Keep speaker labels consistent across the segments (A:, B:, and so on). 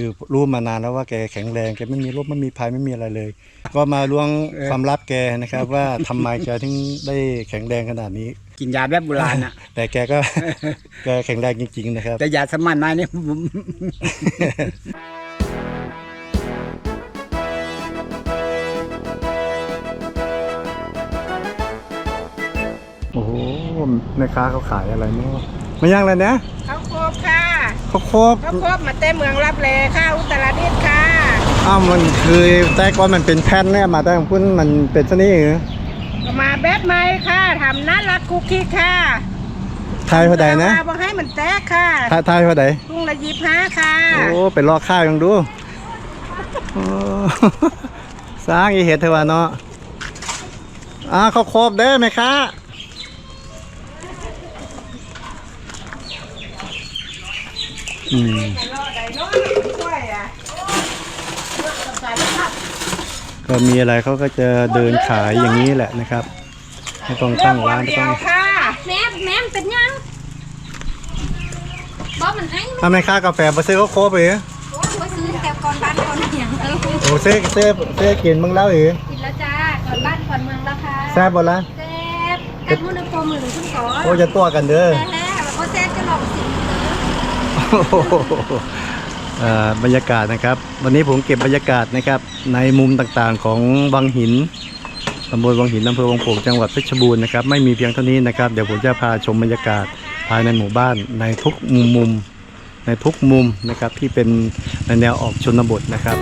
A: คือรู้มานานแล้วว่าแกแข็งแรงแกไม่มีโรคไม่มีภัยไม่มีอะไรเลย ก็มาล้วงความลับแกนะครับ ว่าทำไมแกถึงได้แข็งแรงขนาดนี้
B: กินยาแบบโบราณอะ
A: แต่แกก็แกแข็งแรงจริง ๆ นะครับ
B: แต่ยาสมัยใหม่นี่ผม
A: โอ้โหแม่ค้าเขาขายอะไรเนาะมาย่างอะไรนะ
C: ข้าวโคบค่ะ
A: ข้าวโคบ
C: ข้าวโคบมาเต้เมืองรับแลค่ะอุตรดิตถ์ค่ะ
A: อ้าวมันคือแต่ก่อนมันเป็นแผ่นเนี่ยมาแต่ของพุ่นมันเป็นชนิดเหรอ
C: ก็มาแบบใหม่ค่ะทำน่ารักคุกกี้ค่ะ
A: ทายพอใดนะ
C: บ่ให้มันแตกค่ะ
A: ทายทายพอใด
C: ทุ่งละยิบห้าค่ะ
A: โอ้ไปลอกข้าวยังดูโอ้สร้างอีเห็ดเทวาเนาะอ้าข้าวโคบเด้อไหมคะ อืมก็มีอะไรเขาก็จะเดินขายอย่างนี้แหละนะครับไม่ต้องตั้งร้านไม่
C: เดี
A: ต้
C: ย
A: อง
C: วค่ะ
D: แม่แม่เป็นยังบอกมันไอ้
A: ทำไมค่ากาแฟมาซื้อข้าวโคบไปเหรอ
D: โอ้ยซื้อแต่ก่อนบ้านก่อนเมืองเออ
A: โอ้ซื้อซื้อซื้อกินมึงแล้วเหรอ
D: กินแล้วจ้าก่อนบ้านก่อนเมืองแล้วค่ะ
A: แซ่บบ่ละ
D: แซ่บกันมุนโปรมือขึ้นก่อน
A: โอ้จะตัวกันเด้อ
D: บ
A: รรยากาศนะครับ วันนี้ผมเก็บบรรยากาศนะครับ ในมุมต่างๆของวังหินตำบลวังหินอำเภอวังโป่งจังหวัดเพชรบูรณ์นะครับไม่มีเพียงเท่านี้นะครับ เดี๋ยวผมจะพาชมบรรยากาศภายในหมู่บ้านในทุกมุมมุมในทุกมุมนะครับที่เป็นในแนวออกชนบทนะครับ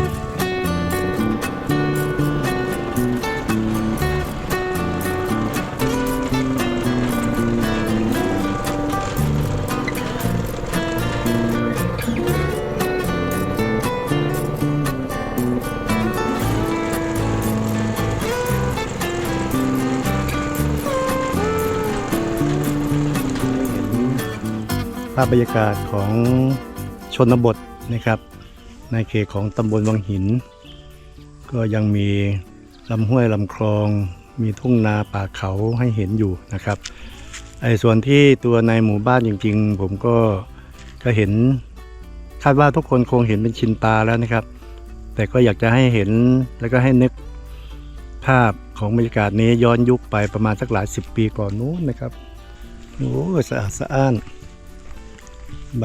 A: ภาพบรรยากาศของชนบทนะครับ ในเขตของตำบลวังหิน ก็ยังมีลำห้วยลำคลอง มีทุ่งนาป่าเขาให้เห็นอยู่นะครับไอ้ส่วนที่ตัวในหมู่บ้านจริงๆ ผมก็ก็เห็นคาดว่าทุกคนคงเห็นเป็นชินตาแล้วนะครับ แต่ก็อยากจะให้เห็นแล้วก็ให้นึกภาพของบรรยากาศนี้ย้อนยุคไปประมาณสักหลายสิบปีก่อนนู้นนะครับโอ้สะอาดสะอ้าน ใบ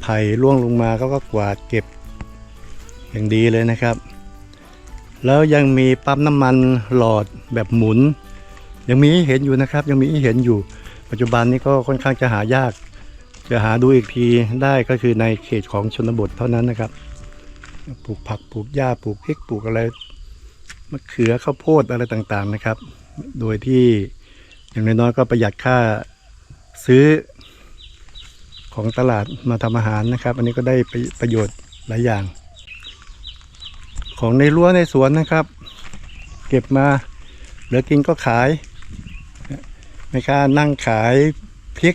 A: ไผ่ร่วงลงมาเขาก็กวาดเก็บอย่างดีเลยนะครับ แล้วยังมีปั๊มน้ำมันหลอดแบบหมุน ยังมีเห็นอยู่นะครับ ยังมีเห็นอยู่ ปัจจุบันนี้ก็ค่อนข้างจะหายาก จะหาดูอีกทีได้ก็คือในเขตของชนบทเท่านั้นนะครับ ปลูกผักปลูกหญ้าปลูกพริกปลูกอะไรมะเขือข้าวโพดอะไรต่างๆนะครับ โดยที่อย่างน้อยๆก็ประหยัดค่าซื้อ ของตลาดมาทำอาหารนะครับ อันนี้ก็ได้ประประโยชน์หลายอย่าง ของในรั้วในสวนนะครับ เก็บมาเหลือกินก็ขายแม่ค้านั่งขายพริก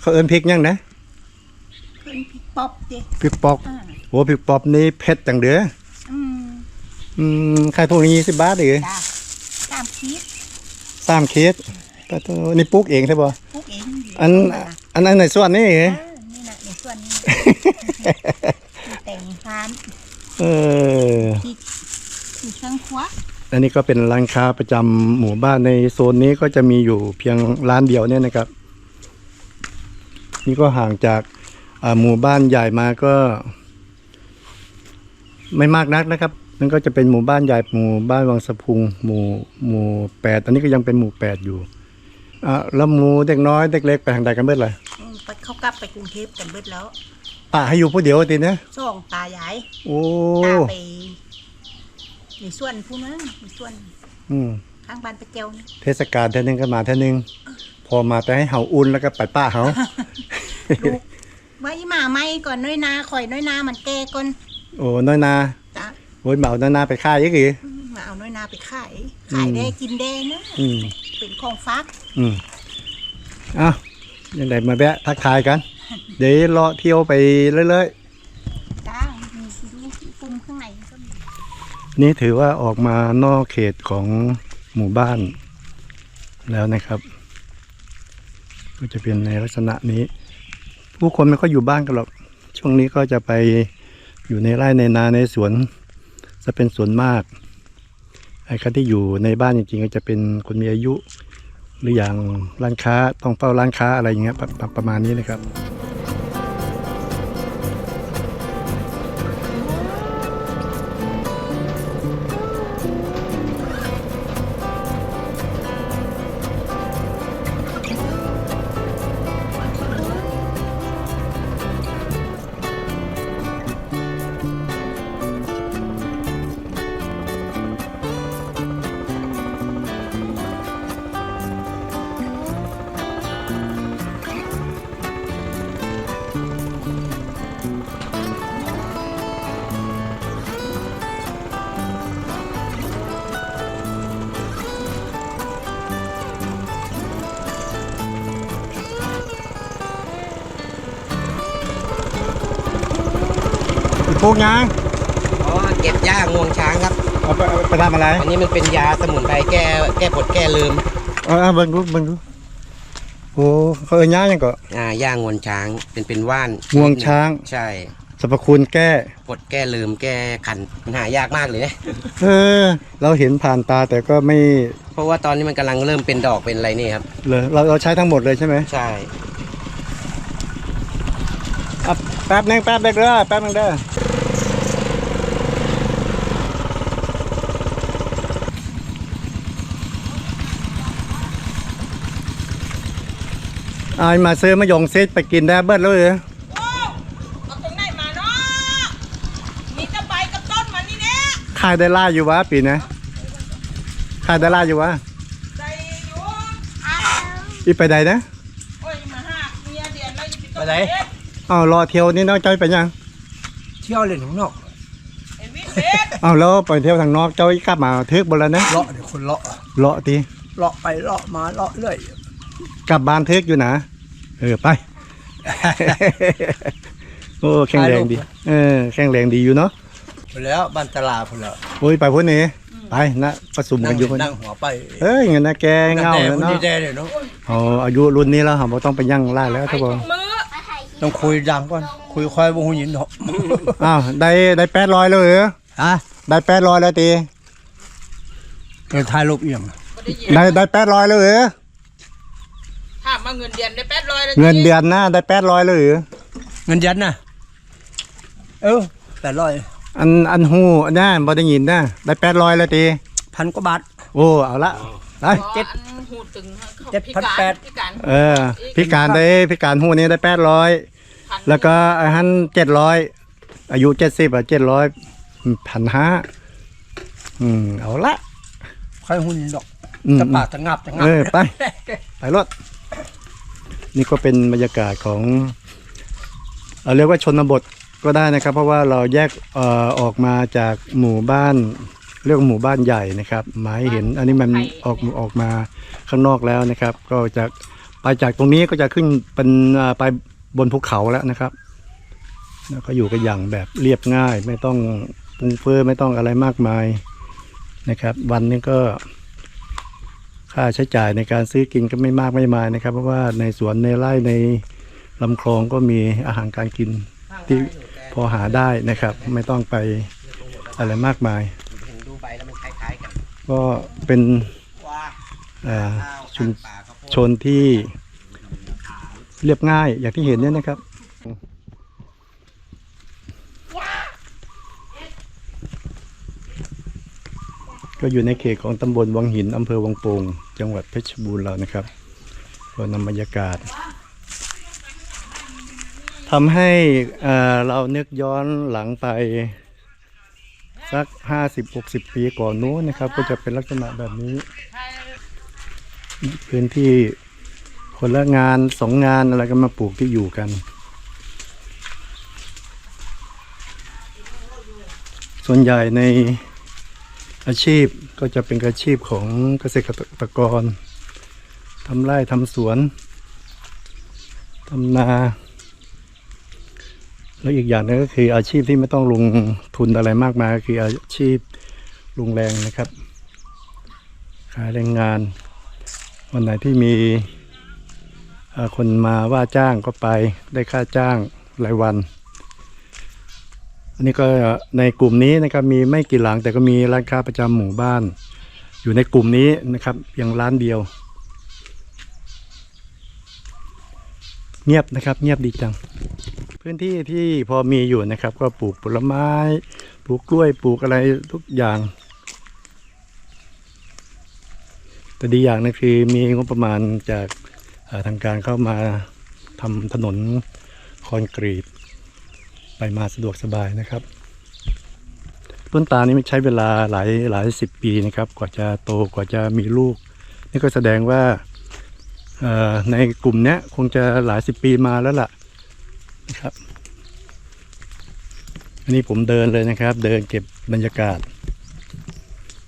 A: เขาเอิ้นพริกยังนะ
C: เป็นพริกป๊อปดิ
A: พริกปอกโอ้พริกปอกนี่เผ็ดจังเด้อ
C: อืม
A: อืมขายถุงละยี่สิบบาทหรือ
C: จ้าตามคิด
A: สามเคสปะโถนี่ปลูกเองใช่ป่ะ
C: พวกเอง
A: อันอันนั้นในส่วนนี้เหรอ
C: เออนี่นะในส่วนนี้แต่งร้าน
A: เออ
C: มีเครื่องครัว
A: อันนี้ก็เป็นร้านค้าประจำหมู่บ้านในโซนนี้ก็จะมีอยู่เพียงร้านเดียวเนี่ยนะครับ นี่ก็ห่างจากอ่าหมู่บ้านใหญ่มาก็ ไม่มากนักนะครับ นั่นก็จะเป็นหมู่บ้านใหญ่หมู่บ้านวังสะพุงหมู่หมู่แปดอันนี้ก็ยังเป็นหมู่แปดอยู่ อ่าแล้วหมู่เด็กน้อยเด็กเล็กไปทางใดกันเบิดเลย
C: อืมไปเขากลับไปกรุงเทพกันเบิดแล้ว
A: ป่าให้อยู่ผู้เดียวทีนะ
C: ส่องตายาย
A: โอ้
C: ตาไปในส่วนผู้นั้นในส่วน
A: อืม
C: ข้างบ้านปะเจียวนี่
A: เทศกาลเท่านึงก็มาเท่านึง พอมาแต่ให้เห่าอุ่นแล้วก็ไปป้าเขา
C: ลูกไว้มาไม่ก่อนน้อยนาข่อยน้อยนามันแก่ก่อน
A: โอ้น้อยนา
C: จ้ะ
A: โอ้ยเหมาน้อยนาไปค่ายยังไง
C: อืมมาเอาน้อยนาไปขายขายได้กินได้นะ
A: อืม
C: เป็นของฟัก
A: อืมอ้าวยังไงมาแวะทักทายกัน เดี๋ยวเลาะเที่ยวไปเรื่อย
C: จ้ามีดูปุ่มข้างในก็มี
A: ๆนี่ถือว่าออกมานอกเขตของหมู่บ้าน แล้วนะครับ ก็จะเป็นในลักษณะนี้ ผู้คนไม่ค่อยอยู่บ้านกันหรอกชช่วงนี้ก็จะไปอยู่ในไร่ในนาในสวน จะเป็นส่วนมากไอ้คนที่อยู่ในบ้านจริงๆก็จะเป็นคนมีอายุ หรืออย่างร้านค้าต้องเฝ้าร้านค้าอะไรอย่างเงี้ยประปประมาณนี้นะครับ กยัง
E: อ๋อเก็บหญ้างวงช้างครับ
A: เอาไปเอาไปทำอะไร
E: อันนี้มันเป็นยาสมุนไพรแก้แก้ปวดแก้ลืม
A: เอาเอาเบิ่งดูเบิ่งดูโอ้เขาเอ่ยย่ายังก็
E: อ่าหญ้างวงช้างเป็นเป็นว่าน
A: งวงช้าง
E: ใช่
A: สรรพคุณแก้
E: ปวดแก้ลืมแก้คันมันหายากมากเลยนะ
A: เออ เราเห็นผ่านตาแต่ก็ไม่
E: เพราะว่าตอนนี้มันกำลังเริ่มเป็นดอกเป็นอะไรนี่ครับ
A: เลยเราเราใช้ทั้งหมดเลยใช่ไหม
E: ใช่
A: อะแป๊บนึงแป๊บนึงเด้อแป๊บนึงเด้อ เอามาซื้อมะยงเซตไปกินได้เบิดเลยเหรอ
C: เอาตรงไหนมาเนาะมีแตะใบกับต้นมันนี่เนี่ย
A: ขายได้ล่าอยู่วะปีนะขายได้ล่าอยู่วะ
C: ใจอยู่อ้าว
A: อีไปใดนะ
C: โอ้ยมาหาเมียเดียนแล้วอยู่ที่ต้น
B: ไปไหน
C: เฮ็ด
A: เอารอเที่ยวนี่น้องจ้อยไปยัง
B: เที่ยวเล่นของนอก
C: เห็นวิทย์เบ็ด
A: เอาแล้วไปเที่ยวทางนอกจ้อยกลับมาเทกบนแล้วนะ
B: เลาะเดี๋ยวคนเลาะ
A: เลาะตี
B: เลาะไปเลาะมาเลาะเรื่อย
A: กลับบ้านเทกอยู่นะ เออไป โอ้แข็งแรงดี เออแข็งแรงดีอยู่เนาะ
B: ไปแล้วบ้านตลาดพุ่นแล้ว
A: โอ้ยไปพุ่นนี่ไปนะประสุม
B: นั่
A: กั
B: ง
A: นอยู่พุ่น
B: นั่งหัวไป
A: เอ้ยเงินนะแกเงา
B: แน่
A: แล้ว
B: คน
A: เนาะ
B: นี้แน่เลยเนาะ
A: อ๋ออายุรุ่นนี้แล้วเราต้องไปยั่งล่าแล้วทุกคน
C: มือ
B: ต้องคุยดังก่อนคุยคอยบ่หูยินเนาะ
A: อ้าวได้ได้แปดร้อยเลยเหรอ
B: อะ
A: ได้แปดร้อยแล้วตี
B: เดี๋ยวถ่ายรูปเอียง
A: ได้ได้แปดร้อยเลยเหรอ
C: ถามมาเงินเดือนได้แปดร้อยเลย
A: เงินเดือนนะได้แปดร้อยเลยเหรอ
B: เงินยันน่ะเออแปดร้อย
A: อันอันหูอันน่บ่ได้ยินนะได้แปดร้อยแล้วตี
B: พันกว่าบาท
A: โอ้เอาละไป
B: เจ็ด
C: หูตึงเขา
B: เจ็ดพันแปด
C: พิการ
A: เออพิการได้พิการหูนี้ได้แปดร้อย
C: พัน
A: แล้วก็อาหารเจ็ดร้อยอายุเจ็ดสิบอะเจ็ดร้อยพันห้าอืมเอาละ
B: คอยหูยินดอก
A: อืม
B: จะปากจะงับจะงับ
A: เออไป ไปรถ นี่ก็เป็นบรรยากาศของเอ่อเรียกว่าชนบทก็ได้นะครับ เพราะว่าเราแยกเอ่อออกมาจากหมู่บ้านเรียกว่าหมู่บ้านใหญ่นะครับหมายเห็น อันนี้มันออกออกมาข้างนอกแล้วนะครับ ก็จะไปจากตรงนี้ก็จะขึ้นเป็นอ่าไปบนภูเขาแล้วนะครับแล้วก็อยู่กันอย่างแบบเรียบง่าย ไม่ต้องปรุงเฟ้อไม่ต้องอะไรมากมายนะครับ วันนี้ก็ ค่าใช้จ่ายในการซื้อกินก็ไม่มากไม่มายนะครับ เพราะว่าในสวนในไร่ในลำคลองก็มีอาหารการกินที่พอหาได้นะครับ ไม่ต้องไปอะไรมากมาย
E: ก็
A: เป็นชุม
E: ป่า
A: ชนที่เรียบง่ายอย่างที่เห็นเนี่ยนะครับก็อยู่ในเขตของตำบลวังหินอำเภอวังโป่ง จังหวัดเพชรบูรณ์เรานะครับก็นำบรรยากาศทำให้เอ่อเรานึกย้อนหลังไป สักห้าสิบหกสิบปีก่อนนู้นนะครับ ก็จะเป็นลักษณะแบบนี้ พื้นที่คนละงานสองงานอะไรก็มาปลูกที่อยู่กัน ส่วนใหญ่ใน อาชีพก็จะเป็นอาชีพของเกษตรกรทำไร่ทำสวนทำนา แล้วอีกอย่างหนึงก็คืออาชีพที่ไม่ต้องลงทุนอะไรมากมายคืออาชีพลุงแรงนะครับ ขายแรงงาน วันไหนที่มีคนมาว่าจ้างก็ไปได้ค่าจ้างรายวัน นนี้ก็ในกลุ่มนี้นะครับมีไม่กี่หลังแต่ก็มีร้านค้าประจำหมู่บ้าน อยู่ในกลุ่มนี้นะครับเพียงร้านเดียว เงียบนะครับเงียบดีจัง พื้นที่ที่พอมีอยู่นะครับ ก็ปลูกผลไม้ ปลูกกล้วยปลูกอะไรทุกอย่าง แต่ดีอย่างนึงคือมีงบประมาณจากทางการเข้ามาทำถนนคอนกรีต ไปมาสะดวกสบายนะครับ ต้นตาลนี้มันใช้เวลาหลายหลายสิบปีนะครับ กว่าจะโตกว่าจะมีลูก นี่ก็แสดงว่าในกลุ่มนี้คงจะหลายสิบปีมาแล้วล่ะนะครับ อันนี้ผมเดินเลยนะครับ เดินเก็บบรรยากาศ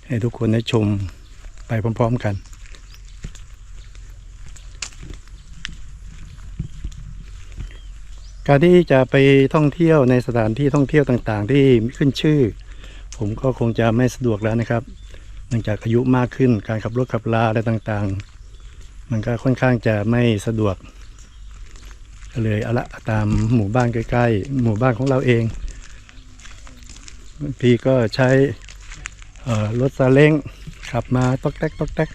A: ให้ทุกคนได้ชมไปพร้อม ๆ กัน การที่จะไปท่องเที่ยวในสถานที่ท่องเที่ยวต่างๆ ที่ขึ้นชื่อ ผมก็คงจะไม่สะดวกแล้วนะครับ เนื่องจากอายุมากขึ้นการขับรถขับลาอะไรต่างๆ มันก็ค่อนข้างจะไม่สะดวกก็เลยเอาละตามหมู่บ้านใกล้ๆ หมู่บ้านของเราเองบางทีก็ใช้รถซาเล้งขับมาตอกแตกตอกแตก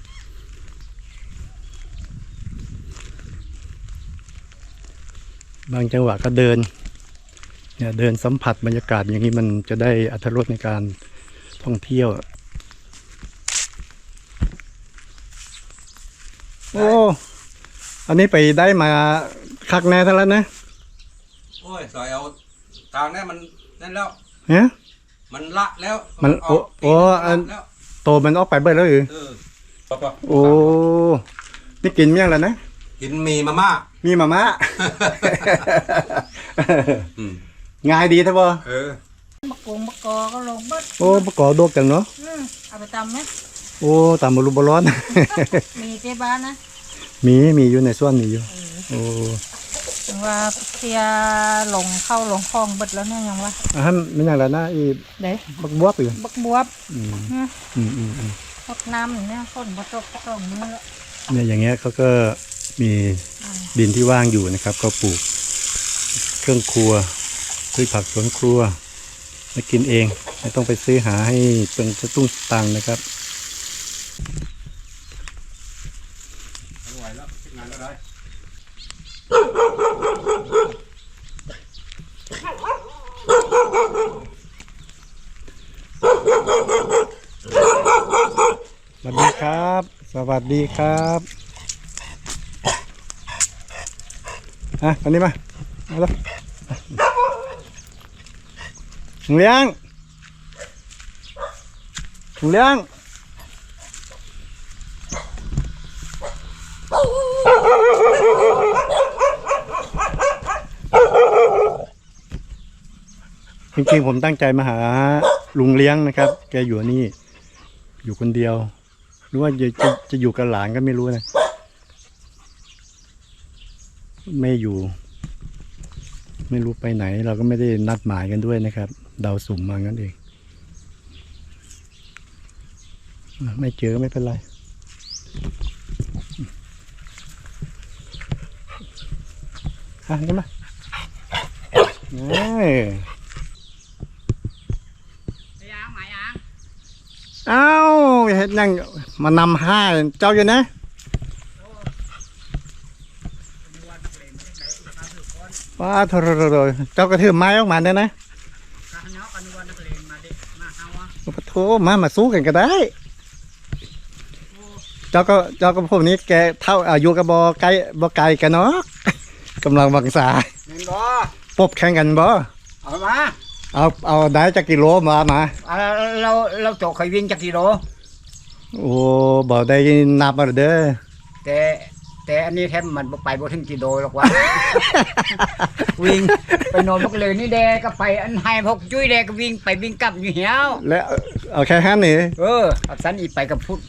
A: บางจังหวะก็เดินเนี่ยเดินสัมผัสบรรยากาศอย่างนี้มันจะได้อัธรสในการท่องเที่ยว โอ้ อันนี้ไปได้มาคักแน่ทั้งแล้วนะ
B: โอ้ยสอยเอาทางนี้มันนั่นแล้ว
A: ฮะ
B: มันละแล้ว
A: มัน
B: เา
A: โอ้โอ้อัน
B: แล้ว
A: โตมันออกไปเบิดแล้วหรือ
B: เออปะปะ
A: โอ้ นี่กินเมี่ยงแล้วนะ
B: กินมีมาม่า
A: มีมาม่า
B: อืม
A: ง่ายดีท่าบ่
B: เออ
C: มะกงมะกอก็ลงเบิด
A: โอ้ประกอบโดกจังเนาะ
C: อืมเอาไปตำไหม
A: โอ้ตามบรูบร้อน
C: มีเจ๊บ้านนะ
A: มีมีอยู่ในส่วนมีอยู่โอ้
C: ถึงว่าเคลียร์ลงเข้าลงคลองเบิดแล้วเนี่ยยังวะ
A: อาหารมันอย่างไรนะอี
C: เด้
A: บักบวบอยู่
C: บักบวบ
A: อืม
C: นะ
A: อืมอืมอืม
C: พดน้ำอย่างเนี้ยฝนบ่ตกสองมื้อแล้ว
A: เนี่ยอย่างเงี้ยเขาก็ มีดินที่ว่างอยู่นะครับ ก็ปลูกเครื่องครัวพืชผักสวนครัวมากินเอง ไม่ต้องไปซื้อหาให้เป็นตุ้งตังนะครับสวัสดีครับ สวัสดีครับ อะอันนี้มาเอาละถุงเลี้ยงถุงเลี้ยงจริงๆผมตั้งใจมาหาลุงเลี้ยงนะครับ แกอยู่นี่ อยู่คนเดียวหรือว่าจะจะจะอยู่กับหลานก็ไม่รู้นะ ไม่อยู่ ไม่รู้ไปไหน เราก็ไม่ได้นัดหมายกันด้วยนะครับ เดาสุ่มมางั้นเองอะไม่เจอก็ไม่เป็นไรอะนี่มาเอ้ย
C: ยังหมายยัง
A: เอ้าเห็นยังมานำห้าเจ้าอยู่นะ ว้าโทรโรเจ้ากระถือไม้ออกมาเนี่ยนะโอ้โถมามาสู้กันก็ได้ เจ้าก็เจ้าก็พวกนี้แกเท่าอายุกับบอไกลบอไกลกันเนาะกำลังวังษา
B: เห็นบ่
A: ปบแข่งกันบ่
B: เอามา
A: เอาเอาได้จากกิโลมามา
B: เอาเราเราโจกเคยวิ่งจักกิโล
A: โอ้บ่ได้นับมาเด้อ
B: แต่ แต่อันนี้แทบมันบ่ไปบ่ถึงกิโลหรอกวะวิ่งไปนอนพวกเลยนี่แดก็ไปอันไฮพกจุ้ยแดก็วิ่งไปวิ่งกลับอยู่เหี่ยว
A: แล้วเอาแค่ห้านี่
B: เอออับสันอีไปกับพุทธ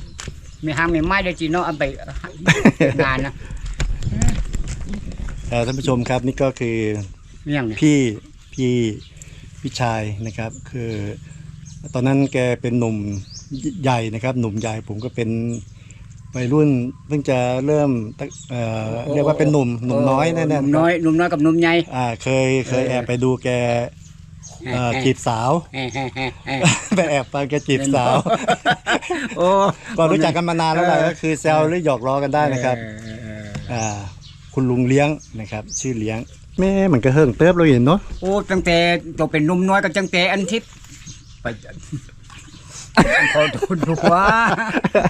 B: มีหางมีไม้ได้จีเนาะอันไปงานนะ
A: เอ่อท่านผู้ชมครับนี่ก็คือ
B: เมี่ยงเนี่ย
A: พี่พี่พี่ชายนะครับ คือ ตอนนั้นแกเป็นหนุ่มใหญ่นะครับ หนุ่มใหญ่ผมก็เป็น วัยรุ่นเพิ่งจะเริ่มตั้งเอ่อเรียกว่าเป็นหนุ่มหนุ่มน้อยแน่
B: หนุ่มน้อยหนุ่มน้อยกับหนุ่มใหญ่
A: ๆอ่าเคยเคย
B: เออ
A: แอบไปดูแกขเอ่อจีบสาวไปแอบฟังแกจีบสาว
B: โอ้
A: ก็รู้จักกันมานานแล้วแหละก็คือแซวหรือหยอกล้อกันได้นะครับ
B: เออเออ
A: อ่า คุณลุงเลี้ยงนะครับ ชื่อเลี้ยงแม่มันก็เฮิงเติบเราเห็นเนาะ
B: โอ้ตั้งแต่ตัวเป็นหนุ่มน้อยก็ตั้งแต่อันทิพย์ไป ขอทุนดูว่า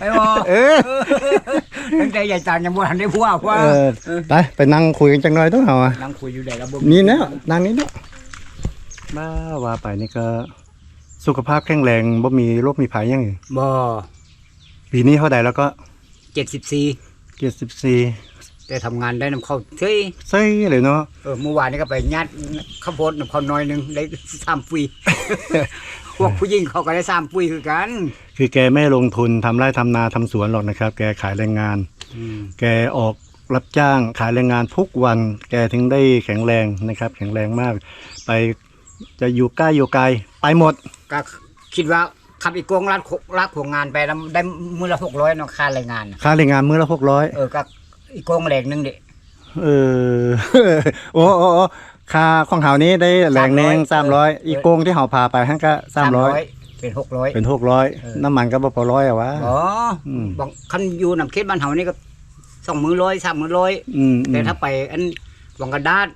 B: ไอ้บอ
A: เออ
B: ตั้งแต่ใหญ่จานยังบ่ทันได้พัวว่า
A: เออไปไปนั่งคุยกันจังหน่อยต้องเอาอะ
B: นั่งคุยอยู่ได้ระบบ
A: นี่นะนั่งนี้เนาะบ้าว่าไปนี่ก็ สุขภาพแข็งแรงบ่มีโรคมีภัยหยัง
B: บ่
A: ปีนี้เท่าใดแล้วก็
B: เจ็ดสิบสี่
A: เกียรสิบสี่
B: แต่ทำงานได้นำเข้าเฮ้ย
A: ใช่เลยเนาะ
B: เออเมื่อวานนี้ก็ไปยัดข้าวโพดนำเข้าน้อยหนึงได้สามปุย พวกผู้หญิงเขาก็ได้สามปุยคือกัน
A: คือแกไม่ลงทุนทำไร่ทำนาทำสวนหรอกนะครับ แกขายแรงงานแกออกรับจ้างขายแรงงานทุกวัน แกถึงได้แข็งแรงนะครับ แข็งแรงมาก ไปจะอยู่ใกล้อยู่ไกลไปหมด
B: ก็คิดว่าขับอีกกงรัดรักของงานไปแล้วได้มือละหกร้อยเนาะค่าแรงงานน่ะ
A: ค่าแรงงานมื้อละหกร้อย
B: เออก็ อีกกงแหลกหนึงเด็
A: เออ โอ้โอ้โอ้ค่าของเฮานี้ได้แรงแนงสามร้อยอีกโกงที่เฮาพาไปหั่นก็สามร้อย
B: เป็นหกร้อย
A: เป็นหกร้อย
B: เออ
A: น้ำมันก็บ่พอร้อยอะวะ
B: อ๋อ
A: อืม
B: บางคันอยู่นำเขตบ้านเฮานี่ก็สองมือร้อยสามมือร้อย
A: อืม
B: แต่ถ้าไปอันวังกระดาษ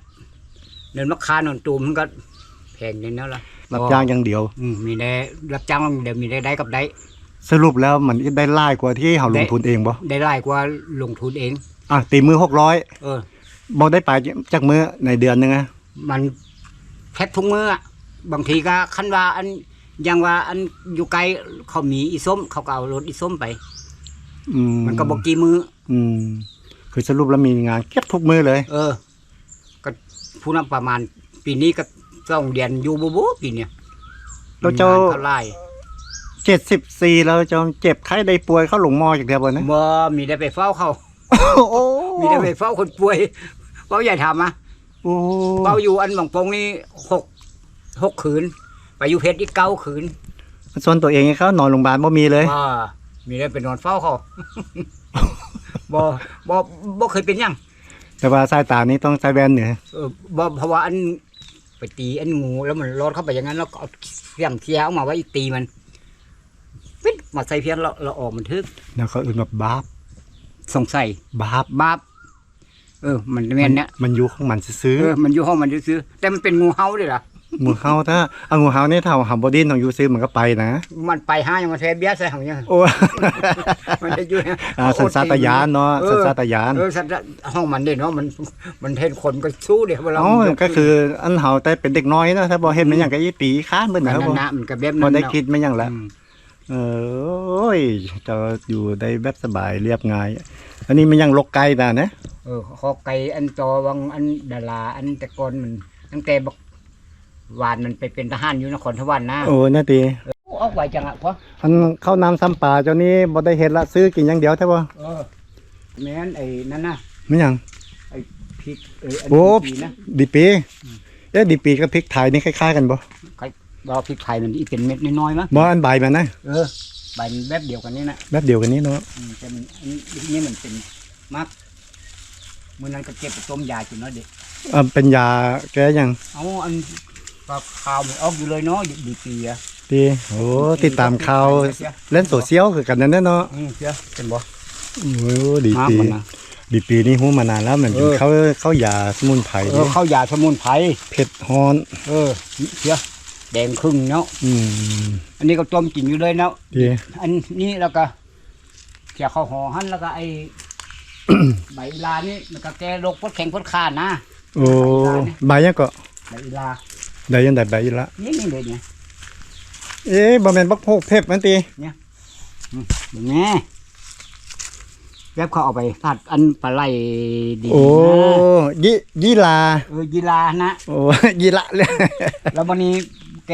B: เนินมะขามเนินตูมมันก็แพงนิดแล้วล่ะ
A: รับจ้างอย่างเดียว
B: อืมมีได้รับจ้างเดี๋ยวมีได้ได้กับได้
A: สรุปแล้วมันได้หลายกว่าที่เฮาล
B: ได้
A: งทุนเองบ่
B: ได้หลายกว่าลงทุนเอง
A: อะตีมือหกร้อย
B: เออ
A: บ่ได้ไปจากมือในเดือนหนึงอะ
B: มันแทบทุกมืออะบางทีก็คันว่าอันอยังว่าอันอยู่ไกลเขามีอีส้ม เขาก็เอารถอีส้มไป
A: อืม
B: มันก็บอกกี่มือ
A: อืม คือสรุปแล้วมีงานเก็บทุกมือเลย
B: เออ ก็ผู้นำประมาณ ปีนี้ก็ต้องเดือนอยู่บูบูปีเนี้ย
A: แล้วเจ้า
B: มีงนเท่าไหร่
A: เจ็ดสิบสี่แล้วเจ้าเจ็บไข้ได้ป่วยเข้าหลงมอจากเดียวบ่นะ
B: บ่มีได้ไปเฝ้าเขา
A: โอ้
B: มีได้ไปเฝ้าคนป่วยเฝ้าใหญ่ทำอะ
A: โอ้
B: เฝ้าอยู่อันบางปงนี่หกหกคืน ไปอยู่เพชรอีกเก้าคืน
A: ส่วนตัวเองเขานอนโรงพยาบาลบ่มีเลย
B: ว่ามีได้ไปนอนเฝ้าเขาบ่บ่บ่เคยเป็นหยัง
A: แต่ว่าสายตานี้ต้องใส่แว่นเนี่ย
B: เออบ่เพราะว่าอันไปตีอันงูแล้วมันรอดเข้าไปอย่างนั้นแล้วก็เอาเสียงเทียออกมาไว้อีกตีมันปิดมาใส่เพียงเราเราออกมันทึก
A: แล้วเขาอื่นแบบบาป
B: สงสัย
A: บาป
B: บาปเออ มันแม่นเนี่ย
A: มันอยู่ของมันซื้อ
B: เออมันอยู่ห้องมันซื้อๆแต่มันเป็นงูเห่าด้วยล่ะ
A: ๆหมูเฮาถ้าเอาหมูเฮานี่ถ้าหาบ่ดินของอยู่ซื้อมันก็ไปนะ
B: มันไปห้ายังมาแท้เบี้ยใส่หังยัง
A: โอ้
B: มันจะอยู่
A: อ่าสัญชาตญาณเนาะ
B: เอ
A: สัญ
B: อ
A: ชาตญาณ
B: เออสัตว์ห้องมันเนี่ยเนาะมันมันเห็นคนก็สู้เดี๋ยวเวลา
A: อ๋อ
B: มันย
A: ก็คืออันเฮาแต่เป็นเด็กน้อยเนาะถ้าบ่เห็นมันหยังก็อีปีค้านเบิ่น
B: มัน
A: นะครับ
B: นั่
A: บ่
B: นนะมันก็แบบ
A: บ่
B: นั้น
A: ได้
B: เนาะ
A: คิดไม่หยังละ
B: อืม
A: เออโอ้ยจะอยู่ได้แบบสบายเรียบง่าย อันนี้มันยังลกไกลนะนะ
B: เออขอไก่อันจอวังอันดาราอันแต่ก่อนมันตั้งแต่บักหวานมันไปเป็นทหารอยู่นครสวรรค์นะ
A: โอ้น่าตี
B: โอ้เอาไว้จังอะพอ
A: อันข้าวน้ำซ้ำปลาเจ้านี้บ่ได้เห็ดละซื้อกินอย่างเดียวใช่ป่ะ
B: เออแม่นไอ้นั่นนะ
A: ไม่หยัง
B: พริกเอออัน
A: โอ้
B: นี้นะ
A: ดีปีเอ๊ะดีปีกับพริกไทยนี่คล้ายๆกันบ่
B: เราพริกไทยมันอีเป็นเม็ดน้อยๆมั้ง
A: บ่อันใบมันนะ
B: เออใบมันแบบเดียวกันนี่นะ
A: แบบเดียวกันนี้เนาะ
B: อืมแต่มันอันนี้มันเป็นมักมื่อนั้นก็เก็บไปต้มยากินเนาะเด็ก
A: อ่าเป็นยาแก้หยัง
B: เอาอันปลาขาวมันออกอยู่เลยเนาะดีปีอะ
A: ดีโอ้ติดตามข่าวเล่นโซเชียลคือกันนั่นแน่เนาะ
B: อืมเสียเป็นบ่
A: โอ้ดี
B: มาก
A: ปี
B: มันนะ
A: ดีปีนี่ฮู้มานานแล้วมันเป็น
B: เออ
A: เขาเขายาสมุนไพร
B: เออข้าวยาสมุนไพร
A: เผ็ดฮ้อน
B: เออเสีย แดงครึ่งเนาะ
A: อืม
B: อันนี้ก็ต้มกินอยู่เลยเนาะ
A: ดี
B: อันนี้แล้วก็เกี่ยวข้าวหอหันแล้วก็ไอ้ใบลานี่มันก็แก้โรคพดแข็งพดขาดนะ
A: โอ้ใบยังก็
B: ใบลา
A: ได้ยังได้ใบละ
B: นี่นี่เลยเนี่ย
A: เอ๊ะบ่แม่นบักโพกเพ็บมันติ
B: ดูแม่แล้วเขาเอาไปผัดอันปลาไหลดี
A: โอ้
B: นะ
A: ยี่ยี่ลา
B: เออยีรานะ
A: โอ้ยี่ละเลย
B: แล้ววันนี้ แก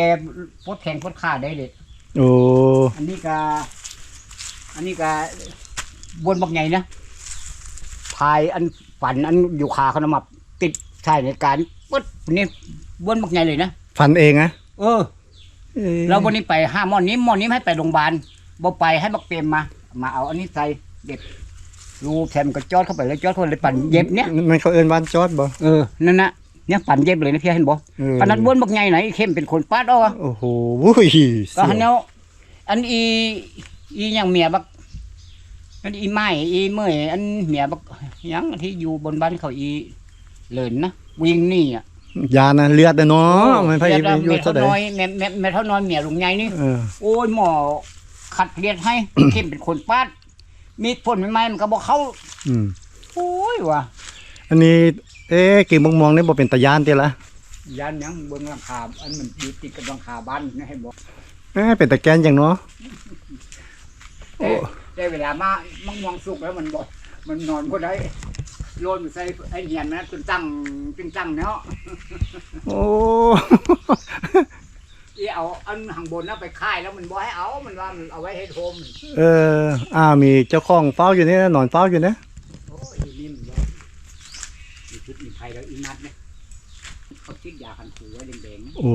B: พดแข็งพดขาดได้เลย
A: โอ้
B: อันนี้ก็อันนี้ก็บนบักใหญ่นะพายอันฝันอันอยู่ขาเขานำมาติดใช่ในการปึ๊ดนี่บนบักใหญ่เลยนะ
A: ฟันเองอะ
B: เออแล้ววันนี้ไปห้าหมอนนี้หมอนนี้ให้ไปโรงพยาบาลบ่ไปให้บักเปรมมา มาเอาอันนี้ใส่เด็ดรูแถมก็จอดเข้าไปแล้วจอดเข้าไปเลยปั่นเย็บเนี้ย
A: มันเขาเอิ้นวันจอดบ่
B: เออนั่นนะ เนี่ยปั่นเย็บเลยนะพี่เห็นบ่
A: เออ
B: ปานนั้นบ้วนบักใหญ่ไหนเข้มเป็นคนปาดเอาอะ
A: โอ้โหวุ้ย
B: ก็หันแนวอันอีอีหยังเมียบักอันอีไม้อีเมื่อยอันเมียบักหยังที่อยู่บนบ้านเขาอีเลินนะวิ่งหนี่อะ
A: ยานะเลือดนะเนาะมันพยายาม
B: เมี
A: อยู่
B: ย
A: เท่า
B: เท่า
A: ใด
B: น้อยแม่แม่แม่เท่าน้อยเมียลุงใหญ่นี่
A: เออ
B: โอ้ยหมอขัดเลียดให้เข้มเป็นคนปาดมีดพ่นใหม่ๆมันก็บอกเข้า
A: อืม
B: โอ้ยว่ะ
A: อันนี้ เอ๊ะกิ่งมองมองๆนี่บ่เป็นตะยานติละ
B: ยันหยังบนหลังคาอันมันอยู่ติดกับหลังคาบ้านนะให้บอก
A: เอ๊ะเป็นตะแกนอย่างเนาะ
B: แต่ได้เวลามามังมองสุกแล้วมันบอกมันนอนก็ได้โยนใส่ไอ้เหียนนะตึงตั้งตึงตั้งเนาะ
A: โอ้
B: อีเอาอันข้างบนนะไปค่ายแล้วมันบอกให้เอา มันว่ามันเอาไว้ให้โทม
A: เอออ้าวมีเจ้าของเฝ้าอยู่นี่นะนอนเฝ้าอยู่นะ
B: โอ้ยอีนี่มันบอก มีชุดมีไฟแล้วอีนัดเนี่ยเขาชิดยาคันหูไว้แดงๆนะ
A: โอ้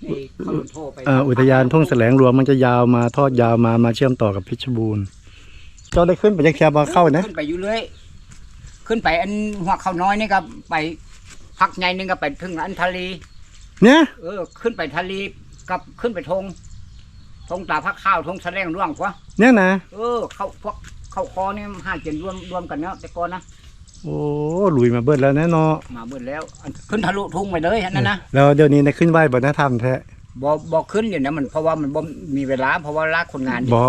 B: ไอ้เขาโดนโทรไป
A: เอ่ออุทยานทุ่งแสลงหลวงมันจะยาวมาทอดยาวมามาเชื่อมต่อกับเพชรบูรณ์เจ้าได้ขึ้นไปยังแคบมาเข้านะ
B: ขึ้นไปอยู่เลยขึ้นไปอันหัวเขาน้อยนี่ก็ไปพักใหญ่หนึงก็ไปถึงอันทะเล
A: เนี่ย
B: เออ ขึ้นไปทะเลกับขึ้นไปทงทงตาพักข้าวทงแสดงร่วงพวะ
A: เนี่ยนะ
B: เออเข้าพวกเข้าคอนี่ห้าเจนรวมรวมกันเนาะแต่ก่อนนะ
A: โอ้ลุยมาเบิดแล้วแน่เนอน
B: มาเบิดแล้วอันขึ้นทะลุทุ่งไปเลยอันนั้นนะ
A: แล้วเดี๋ยวนี้นะขึ้นไหวบ่นะทำแท้
B: บอบอขึ้นอยู่นะมันเพราะว่ามันบ่มีเวลาเพราะว่าลากคนงานอยู่
A: บ่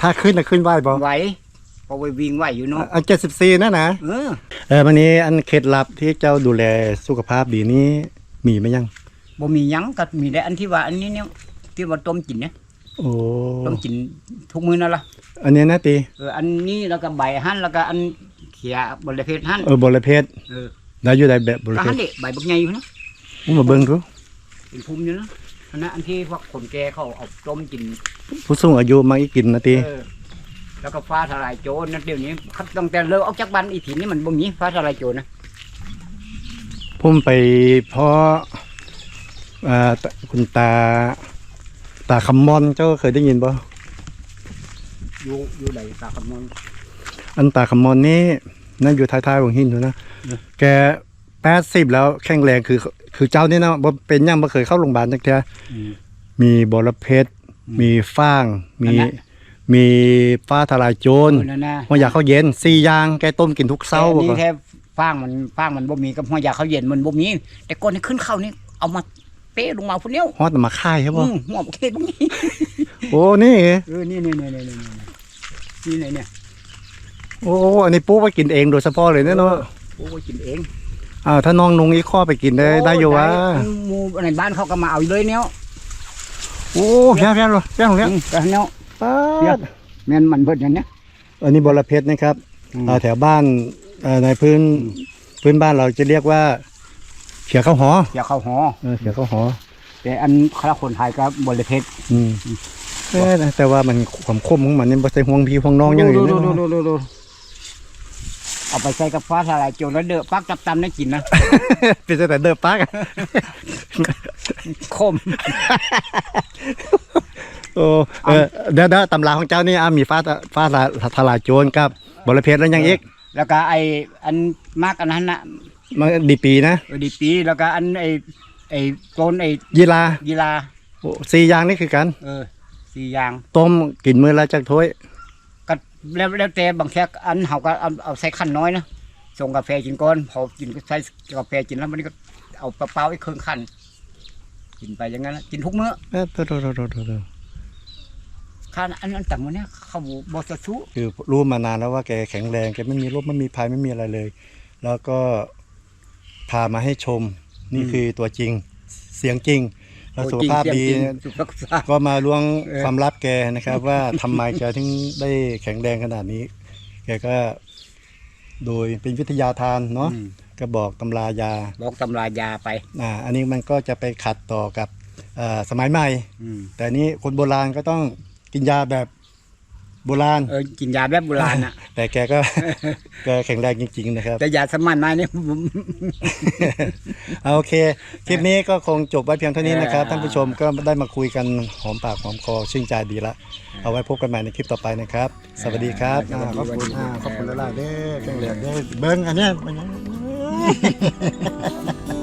A: ถ้าขึ้นนะขึ้นไหวบ่
B: ไหวเพราะว่าวิ่งไหวอยู่เนาะ
A: อันเจ็ดสิบสี่นะนะ
B: เออ
A: เออวันนี้อันเคล็ดลับที่เจ้าดูแลสุขภาพดีนี้มีไหมยัง
B: บ่มีหยังก็มีแต่อันที่ว่าอันนี้เนี่ยที่ว่าต้มกินเนี่ย
A: โอ้
B: ต้มกินทุกมื้อนั่นล่ะ
A: อันเนี้ยนะตี
B: เอออันนี้แล้วก็ใบหั่นแล้วก็อัน เขียบริเพศหั่น
A: เออบรเพศ
B: เออ
A: แล้วอยู่ใดแบบบร
B: ก็
A: เพ
B: หั่
A: ศ
B: นเด็ใบบักใหญ่อยู่นะ
A: อุ้มมาเบิ่งดู
B: เป็นภูมิอยู่นะอันนั้นอันที่พวกคนแก่เขาเอาต้มกิน
A: ผู้สูงอายุมาอีกกินนะตี
B: เออแล้วก็ฟ้าทลายโจรนะเดี๋ยวนี้ครับตั้งแต่เลิกออกจากบ้านอีถิ่นนี่มันบ่มีฟ้าทลายโจรนะ
A: ผมไปเพราะอ่าตคุณตา ตาคำมอนเจ้าเคยได้ยินบ่
B: อยู่อยู่ใดตาคำมอน
A: อันตาคำมอนนี่นั่นอยู่ท้ายๆของหินอยู่นะ
B: เออ
A: แกแปดสิบแล้วแข็งแรงคือ คือเจ้านี่นะบ่เป็นหยังบ่เคยเข้าโรงพยาบาลจักเทื่อ
B: อืม
A: มีบรเพชร
B: อืม
A: มีฟ้าง มี
B: อันนั้น
A: มีฟ้าทลายโจร
B: เออนั่นนะ
A: หัวอยากเข้าวเย็นสี่อย่างแกต้มกินทุกเช้า
B: แต่อัน
A: บ่
B: นี่
A: ก็
B: แค่ฟางมันฟางมันบ่มีกับหัวยาเขาเย็นมันบ่มี แต่ก่อนที่ขึ้นเข้านี่เอามาเป๊ะลงมาพุ่นเดียว
A: ฮอดมาค่ายครับบ่
B: อืมหัวบ่เคบ่มี
A: โอ้นี่
B: เออนี่นี่นี่นี่นี่นี่นี่ไหนเนี่ย
A: โอ้อันนี้ปุ๊ไว้กินเองโดยเฉพาะเลยเนี่ยเนาะ
B: โอ้ยกินเอง
A: อ่าถ้าน้องนงอีกข้อไปกินได้ได้อยู่วะ
B: ได้หมู่ในบ้านเขาก็มาเอาอยู่เลยเนี่ย
A: โอ้แพ้แพ้เลยแพ้ของเนี้ย
B: อืมแต่เนี่ย
A: ป๊า
B: เดี๋ยว
A: ด
B: แม่นมันเพิ่นอย่างเนี้ย
A: อันนี้บรเพชรนะครับ
B: อืม
A: อ่าแถวบ้านเอ่อในพื้นพื้นบ้านเราจะเรียกว่าเขียวข้าวหอ
B: อย่าเข้าหอ
A: เออเขียวข้าวหอ
B: แต่อันคราคนไทยก็บริเพชร
A: อืมเอ้ยแต่ว่ามันความคมของมันนี่บ่ใช่ห่วงพี่ห่วงน้องอยังอื่น
B: ดู
A: นะ
B: ดูดูดูดู เอาไปใส่กับฟ้าทลายโจรแล้วเด้อปักจับตำได้กินนะ
A: เป็นแต่เดิมปักอะ
B: คม
A: โอ้เออเดี๋ยวเดี๋ยวตำราของเจ้านี่อะมีฟ้าตะฟ้าทลายทลายโจรกับบรเพชรแล้วยังอีก
B: แล้วก็ไออันมากอันนั้นนะ
A: มันดีปีนะ
B: เออดีปีแล้วก็อันไอไอโกนไอ
A: ยีรา
B: ยีรา
A: โอ้สี่อย่างนี่คือกัน
B: เออสี่อย่าง
A: ต้มกินมื้อละจักถ้วย
B: ก็ แล้วแล้วแต่บางแค่อันเขาก็เอาเอาใส่ขั้นน้อยนะส่งกาแฟกินก่อนพอกินก็ใส่กาแฟกินแล้วมันก็เอาเปล่าๆไอ้เครื่องขั้นกินไปอย่างนั้นนะกินทุกมื้อ
A: เอ้อโตโตโตโตโตโต
B: ข้าอันอันต่างวันเนี้ยเขาบอสชุ
A: คือรู้มานานแล้วว่าแกแข็งแรงแกไม่มีโรคไม่มีภัยไม่มีอะไรเลย แล้วก็พามาให้ชมนี่คือตัวจริงเสียงจริง แล้วสุขภาพดี
B: สุขภาพ
A: ก็มาล้วง
B: เออ
A: ความลับแกนะครับ ว่าทำไมแกถึงได้แข็งแรงขนาดนี้ แกก็โดยเป็นวิทยาทานเนาะ
B: อืม
A: ก็บอกตำรายา
B: บอกตำรายาไป
A: อ่าอันนี้มันก็จะไปขัดต่อกับเอ่อสมัยใหม่
B: อืม
A: แต่อันนี้คนโบราณก็ต้องกินยาแบบ โบราณ
B: เออกินยาแบบโบราณอะ
A: แต่แกก็ แกแข็งแรงจริง ๆ นะครับ
B: แต่ยาสมัยใหม่เนี่ย
A: เอาโอเค คลิปนี้ก็คงจบไว้เพียงเท่านี้นะครับ
B: เออ
A: ท่านผู้ชมก็ได้มาคุยกันหอมปากหอมคอชื่นใจดีละ เอาไว้พบกันใหม่ในคลิปต่อไปนะครับ สวัสดีครับ
B: สวัสดี
A: อ่าขอบคุณ
B: สวัสดี
A: อ่าขอบคุณละลายเด้อแข็งแรงเด้อเบิ้งอันเนี้ยมันยัง
B: ย